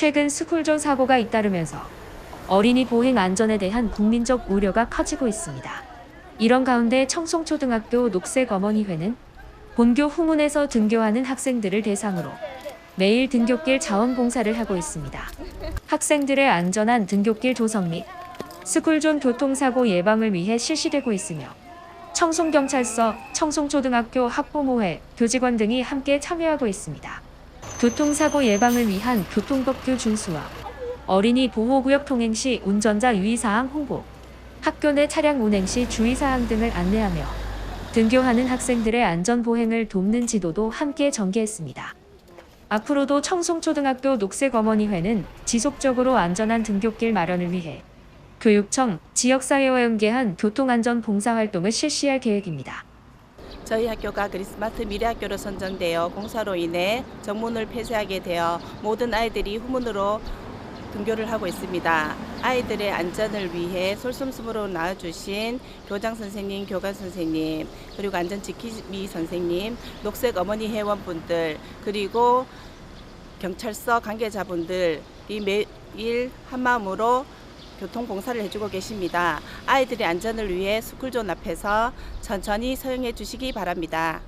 최근 스쿨존 사고가 잇따르면서 어린이 보행 안전에 대한 국민적 우려가 커지고 있습니다. 이런 가운데 청송초등학교 녹색어머니회는 본교 후문에서 등교하는 학생들을 대상으로 매일 등굣길 자원봉사를 하고 있습니다. 학생들의 안전한 등굣길 조성 및 스쿨존 교통사고 예방을 위해 실시되고 있으며 청송경찰서, 청송초등학교 학부모회, 교직원 등이 함께 참여하고 있습니다. 교통사고 예방을 위한 교통법규 준수와 어린이 보호구역 통행 시 운전자 유의사항 홍보, 학교 내 차량 운행 시 주의사항 등을 안내하며 등교하는 학생들의 안전보행을 돕는 지도도 함께 전개했습니다. 앞으로도 청송초등학교 녹색어머니회는 지속적으로 안전한 등굣길 마련을 위해 교육청, 지역사회와 연계한 교통안전 봉사활동을 실시할 계획입니다. 저희 학교가 그리스마트 미래학교로 선정되어 공사로 인해 정문을 폐쇄하게 되어 모든 아이들이 후문으로 등교를 하고 있습니다. 아이들의 안전을 위해 솔선수범으로 나와주신 교장 선생님, 교관 선생님, 그리고 안전지킴이 선생님, 녹색 어머니 회원분들, 그리고 경찰서 관계자분들이 매일 한마음으로 교통봉사를 해주고 계십니다. 아이들의 안전을 위해 스쿨존 앞에서 천천히 서행해 주시기 바랍니다.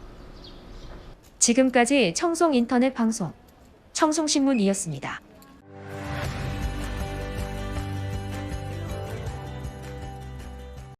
지금까지 청송 인터넷 방송 청송신문이었습니다.